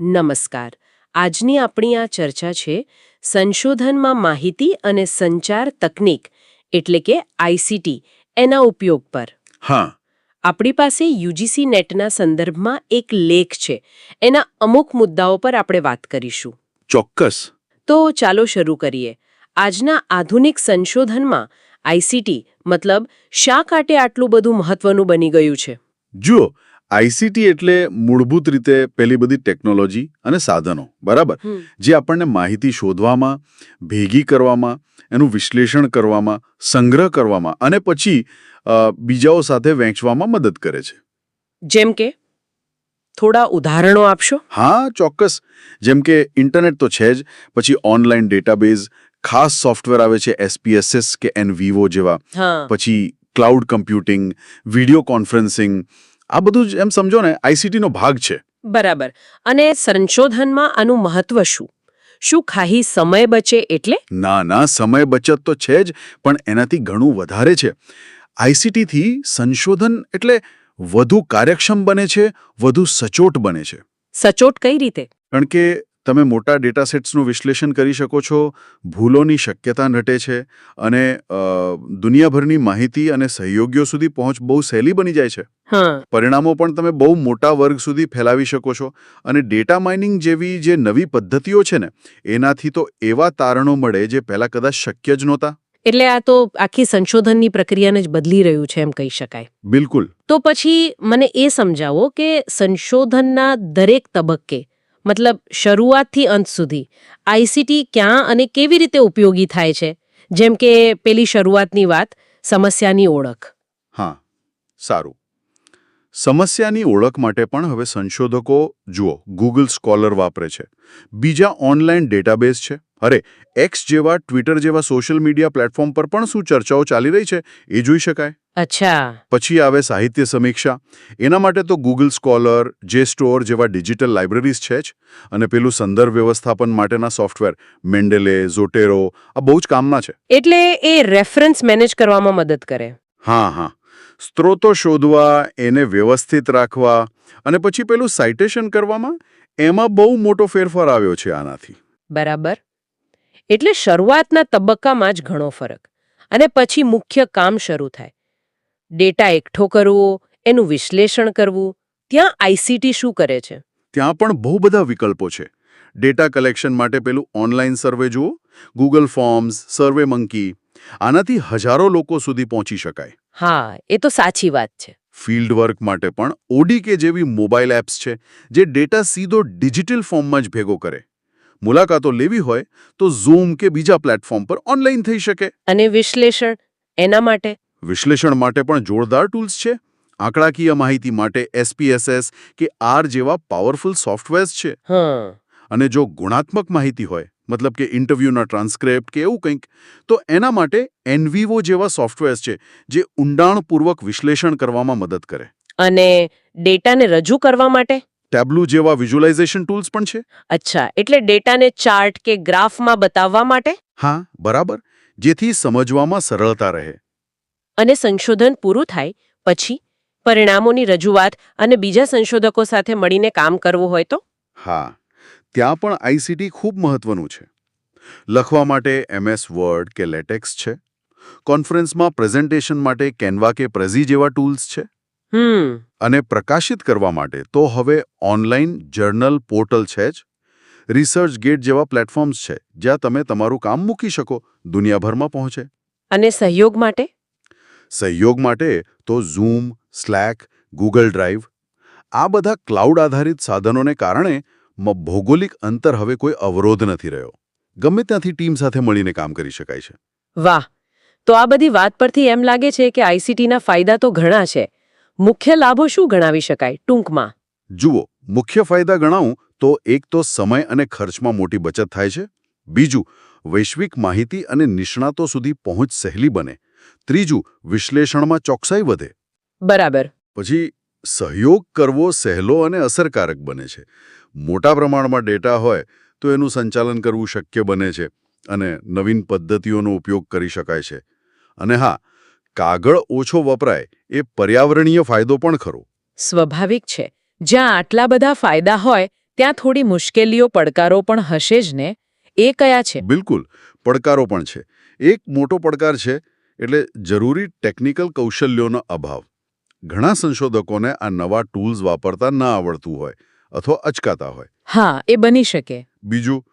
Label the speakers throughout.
Speaker 1: નમસ્કાર. આજની આપણી આ ચર્ચા છે સંશોધનમાં માહિતી અને સંચાર તકનીક એટલે કે આઈસીટી એના ઉપયોગ પર.
Speaker 2: હા.
Speaker 1: આપણી પાસે યુજીસી નેટના સંદર્ભમાં એક લેખ છે. એના અમુક મુદ્દાઓ પર આપણે વાત કરીશું.
Speaker 2: ચોક્કસ.
Speaker 1: તો ચાલો શરૂ કરીએ. આજના આધુનિક સંશોધનમાં આઈસીટી મતલબ શા કાટે આટલું બધું મહત્વનું બની ગયું છે?
Speaker 2: જુઓ આઈસીટી એટલે મૂળભૂત રીતે પેલી બધી ટેકનોલોજી અને સાધનો બરાબર? જે આપણને માહિતી શોધવામાં ભેગી કરવામાં એનું વિશ્લેષણ કરવામાં સંગ્રહ કરવામાં અને પછી બીજાઓ સાથે વહેંચવામાં મદદ કરે છે.
Speaker 1: જેમ કે? થોડા ઉદાહરણો આપશો?
Speaker 2: હા ચોક્કસ. જેમ કે ઇન્ટરનેટ તો છે જ પછી ઓનલાઈન ડેટાબેઝ ખાસ સોફ્ટવેર આવે છે એસપીએસએસ કે એનવીવો જેવા. પછી ક્લાઉડ કમ્પ્યુટિંગ વિડિયો કોન્ફરન્સિંગ આ બધું જ એમ સમજો ને આઈસીટીનો ભાગ છે.
Speaker 1: બરાબર. અને સંશોધનમાં આનું મહત્વ શું? શું ખાહી સમય બચે એટલે?
Speaker 2: ના ના સમય બચત તો છે જ પણ એનાથી ઘણું વધારે છે. આઈસીટીથી સંશોધન એટલે વધુ કાર્યક્ષમ બને છે વધુ સચોટ બને છે.
Speaker 1: સચોટ કઈ રીતે?
Speaker 2: કારણ કે તમે મોટા ડેટા સેટ્સનું વિશ્લેષણ કરી શકો છો ભૂલોની શક્યતા ઘટે છે અને દુનિયાભરની માહિતી અને સહયોગીઓ સુધી પહોંચ બહુ સહેલી બની જાય છે.
Speaker 1: હા.
Speaker 2: પરિણામો પણ તમે બહુ મોટા વર્ગ સુધી ફેલાવી શકો છો અને ડેટા માઇનિંગ જેવી જે નવી પદ્ધતિઓ છે ને એનાથી તો એવા તારણો મળે જે પહેલા કદાચ શક્ય જ નહોતા.
Speaker 1: એટલે આ તો આખી સંશોધનની પ્રક્રિયાને જ બદલી રહ્યું છે એમ કહી શકાય.
Speaker 2: બિલકુલ.
Speaker 1: તો પછી મને એ સમજાવો કે સંશોધનના દરેક તબક્કે મતલબ શરૂઆતથી અંત સુધી. આઈસીટી ક્યાં અને કેવી રીતે ઉપયોગી થાય છે? જેમ કે પેલી શરૂઆતની વાત, સમસ્યાની ઓળખ.
Speaker 2: હા, સારું. સમસ્યાની ઓળખ માટે પણ હવે સંશોધકો, જુઓ ગૂગલ સ્કોલર વાપરે છે. બીજા ઓનલાઈન ડેટાબેઝ છે. અરે એક્સ જેવા ટ્વિટર જેવા સોશિયલ મીડિયા પ્લેટફોર્મ પર પણ શું ચર્ચાઓ ચાલી રહી છે? એ જોઈ શકાય.
Speaker 1: અચ્છા.
Speaker 2: પછી આવે સાહિત્ય સમીક્ષા. એના માટે તો ગૂગલ સ્કોલર જે સ્ટોર જેવા ડિજિટલ લાઇબ્રેરીઝ છે જ. અને પેલું સંદર્ભ વ્યવસ્થાપન માટેના સોફ્ટવેર મેન્ડેલે ઝોટેરો આ બહુ જ કામના છે.
Speaker 1: એટલે એ રેફરન્સ મેનેજ કરવામાં મદદ કરે.
Speaker 2: હા હા. સ્ત્રોતો શોધવા એને વ્યવસ્થિત રાખવા અને પછી પેલું સાઇટેશન કરવામાં એમાં બહુ મોટો ફેરફાર આવ્યો છે આનાથી.
Speaker 1: બરાબર. એટલે શરૂઆતના તબક્કામાં જ ઘણો ફરક. અને પછી મુખ્ય કામ શરૂ થાય. ડેટા એકઠો કરવો એનું વિશ્લેષણ કરવું ત્યાં આઈસીટી શું કરે છે?
Speaker 2: ત્યાં પણ બહુ બધા વિકલ્પો છે. ડેટા કલેક્શન માટે પેલું ઓનલાઈન સર્વે જુઓ ગૂગલ ફોર્મ્સ સર્વે મંકી આનાથી હજારો લોકો સુધી પહોંચી શકાય.
Speaker 1: હા એ તો સાચી વાત છે.
Speaker 2: ફિલ્ડ વર્ક માટે પણ ઓડીકે જેવી મોબાઈલ એપ્સ છે જે ડેટા સીધો ડિજિટલ ફોર્મમાં જ ભેગો કરે. મુલાકાતો લેવી હોય તો ઝૂમ કે બીજા પ્લેટફોર્મ પર ઓનલાઈન થઈ શકે.
Speaker 1: અને વિશ્લેષણ? એના માટે?
Speaker 2: વિશ્લેષણ માટે પણ જોરદાર ટૂલ્સ છે. આંકડાકીય માહિતી માટે એસપીએસએસ કે આર જેવા પાવરફુલ સોફ્ટવેર્સ છે. અને જો ગુણાત્મક માહિતી હોય મતલબ કે ઇન્ટરવ્યૂના ટ્રાન્સક્રિપ્ટ કે એવું કંઈક તો એના માટે એનવીવો જેવા સોફ્ટવેર્સ છે જે ઊંડાણપૂર્વક વિશ્લેષણ કરવામાં મદદ કરે.
Speaker 1: અને ડેટાને રજૂ કરવા માટે?
Speaker 2: ટેબ્લુ જેવા વિઝ્યુલાઇઝેશન ટૂલ્સ પણ છે?
Speaker 1: અચ્છા એટલે ડેટાને ચાર્ટ કે ગ્રાફમાં બતાવવા માટે?
Speaker 2: હા બરાબર. જેથી સમજવામાં સરળતા રહે.
Speaker 1: અને સંશોધન પૂરું થાય પછી પરિણામોની રજૂઆત અને બીજા સંશોધકો સાથે મળીને કામ કરવું હોય તો?
Speaker 2: હા ત્યાં પણ આઈસીટી ખૂબ મહત્વનું છે. લખવા માટે એમએસ વર્ડ કે લેટેક્સ છે. કોન્ફરન્સમાં પ્રેઝન્ટેશન માટે કેનવા કે પ્રેઝી જેવા ટૂલ્સ છે. અને પ્રકાશિત કરવા માટે તો હવે ઓનલાઈન જર્નલ પોર્ટલ છે જ. રિસર્ચ ગેટ જેવા પ્લેટફોર્મ્સ છે જ્યાં તમે તમારું કામ મૂકી શકો દુનિયાભરમાં પહોંચે.
Speaker 1: અને સહયોગ માટે?
Speaker 2: સહયોગ માટે તો ઝૂમ સ્લેક ગૂગલ ડ્રાઈવ આ બધા ક્લાઉડ આધારિત સાધનોને કારણે ભૌગોલિક અંતર હવે કોઈ અવરોધ નથી રહ્યો. ગમે ત્યાંથી ટીમ સાથે મળીને કામ કરી શકાય છે.
Speaker 1: વાહ! તો આ બધી વાત પરથી એમ લાગે છે કે આઈસીટીના ફાયદા તો ઘણા છે મુખ્ય લાભો શું ગણાવી શકાય? ટૂંકમાં.
Speaker 2: જુઓ મુખ્ય ફાયદા ગણાવું તો એક તો સમય અને ખર્ચમાં મોટી બચત થાય છે. બીજું વૈશ્વિક માહિતી અને નિષ્ણાતો સુધી પહોંચ સહેલી બને. ત્રીજું વિશ્લેષણમાં ચોકસાઈ વધે.
Speaker 1: બરાબર.
Speaker 2: પછી સહયોગ કરવો સહેલો અને અસરકારક બને છે. મોટા પ્રમાણમાં ડેટા હોય તો એનું સંચાલન કરવું શક્ય બને છે અને નવીન પદ્ધતિઓનો ઉપયોગ કરી શકાય છે. અને હા કાગળ ઓછો વપરાય એ પર્યાવરણીય ફાયદો પણ ખરો.
Speaker 1: સ્વાભાવિક છે. જ્યાં આટલા બધા ફાયદા હોય ત્યાં થોડી મુશ્કેલીઓ પડકારો પણ હશે જ ને? એ કયા છે?
Speaker 2: બિલકુલ પડકારો પણ છે. એક મોટો પડકાર છે એટલે જરૂરી ટેકનિકલ કૌશલ્યોનો અભાવ. ઘણા સંશોધકોને આ નવા ટૂલ્સ વાપરતા ન આવડતું હોય અથવા અચકાતા હોય.
Speaker 1: હા એ બની શકે.
Speaker 2: બીજું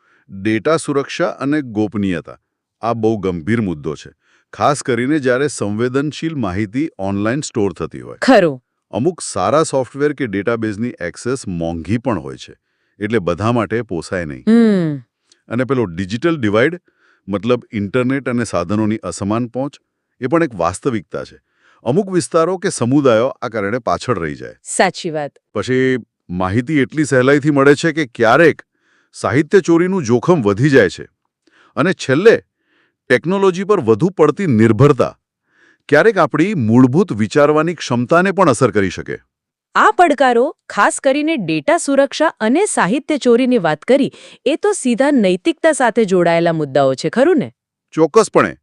Speaker 2: ડેટા સુરક્ષા અને ગોપનીયતા. આ બહુ ગંભીર મુદ્દો છે. ખાસ કરીને જ્યારે સંવેદનશીલ માહિતી ઓનલાઈન સ્ટોર થતી હોય.
Speaker 1: ખરું.
Speaker 2: અમુક સારા સોફ્ટવેર કે ડેટાબેઝની એક્સેસ મોંઘી પણ હોય છે એટલે બધા માટે પોસાય નહીં. અને પેલો ડિજિટલ ડિવાઇડ મતલબ ઇન્ટરનેટ અને સાધનોની અસમાન પહોંચ એ પણ એક વાસ્તવિકતા છે. અમુક વિસ્તારો કે સમુદાયો આ કારણે પાછળ રહી જાય.
Speaker 1: સાચી વાત.
Speaker 2: પછી માહિતી એટલી સહેલાઈથી મળે છે કે ક્યારેક સાહિત્ય ચોરીનું જોખમ વધી જાય છે. અને છેલ્લે ટેકનોલોજી પર વધુ પડતી નિર્ભરતા ક્યારેક આપણી મૂળભૂત વિચારવાની ક્ષમતાને પણ અસર કરી શકે.
Speaker 1: આ પડકારો ખાસ કરીને ડેટા સુરક્ષા અને સાહિત્ય ચોરીની વાત કરી એ તો સીધા નૈતિકતા સાથે જોડાયેલા મુદ્દાઓ છે ખરું ને?
Speaker 2: ચોક્કસપણે.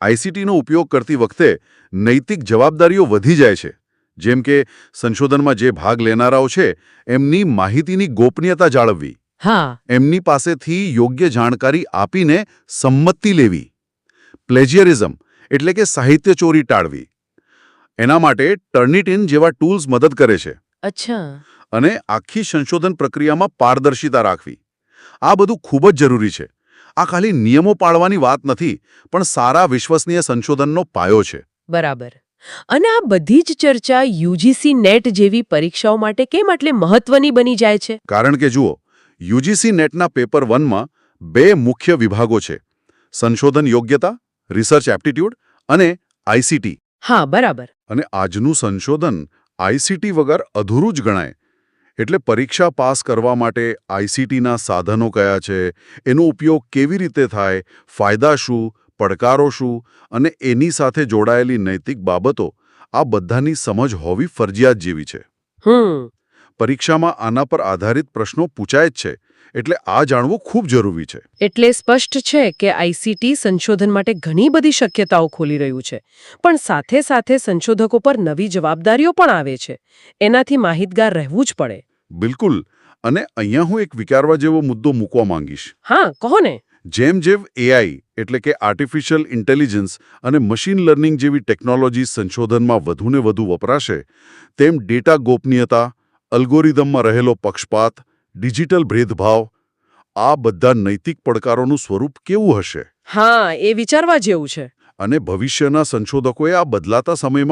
Speaker 2: આઈસીટીનો ઉપયોગ કરતી વખતે નૈતિક જવાબદારીઓ વધી જાય છે. જેમ કે સંશોધનમાં જે ભાગ લેનારાઓ છે એમની માહિતીની ગોપનીયતા જાળવવી.
Speaker 1: હા.
Speaker 2: એમની પાસેથી યોગ્ય જાણકારી આપીને સંમતિ લેવી. પ્લેજિયરિઝમ એટલે કે સાહિત્ય ચોરી ટાળવી. એના માટે ટર્નિટિન જેવા ટૂલ્સ મદદ કરે છે.
Speaker 1: અચ્છા.
Speaker 2: અને આખી સંશોધન પ્રક્રિયામાં પારદર્શિતા રાખવી. આ બધું ખૂબ જ જરૂરી છે. આ ખાલી નિયમો પાળવાની વાત નથી પણ સારા વિશ્વસનીય સંશોધનનો પાયો છે.
Speaker 1: બરાબર. અને આ બધી જ ચર્ચા યુજીસી નેટ જેવી પરીક્ષાઓ માટે કેમ આટલી મહત્વની બની જાય છે?
Speaker 2: કારણ કે જુઓ યુજીસી નેટના પેપર વનમાં બે મુખ્ય વિભાગો છે. સંશોધન યોગ્યતા રિસર્ચ એપ્ટિટ્યૂડ અને આઈસીટી
Speaker 1: હા બરાબર.
Speaker 2: અને આજનું સંશોધન આઈસીટી વગર અધૂરું જ ગણાય. એટલે પરીક્ષા પાસ કરવા માટે આઈસીટીના સાધનો કયા છે એનો ઉપયોગ કેવી રીતે થાય ફાયદા શું પડકારો શું અને એની સાથે જોડાયેલી નૈતિક બાબતો આ બધાની સમજ હોવી ફરજિયાત જેવી છે. પરીક્ષામાં આના પર આધારિત પ્રશ્નો પૂછાય જ છે. એટલે આ જાણવું ખૂબ જરૂરી છે.
Speaker 1: એટલે સ્પષ્ટ છે કે આઈસીટી સંશોધન માટે ઘણી બધી શક્યતાઓ ખોલી રહ્યું છે. પણ સાથે સાથે સંશોધકો પર નવી જવાબદારીઓ પણ આવે છે. એનાથી માહિતગાર રહેવું જ પડે.
Speaker 2: બિલકુલ. અને અહીંયા હું એક વિચારવા જેવો મુદ્દો મૂકવા માંગીશ.
Speaker 1: હા કહો ને.
Speaker 2: જેમ જેમ એઆઈ એટલે કે આર્ટિફિશિયલ ઇન્ટેલિજન્સ અને મશીન લર્નિંગ જેવી ટેકનોલોજી સંશોધનમાં વધુને વધુ વપરાશે તેમ ડેટા ગોપનીયતા અલ્ગોરિધમમાં રહેલો પક્ષપાત ડિજિટલ ભેદભાવ આ બધા નૈતિક પડકારોનું સ્વરૂપ કેવું હશે?
Speaker 1: હા એ વિચારવા જેવું છે.
Speaker 2: અને ભવિષ્યના સંશોધકોએ આ બદલાતા સમયમાં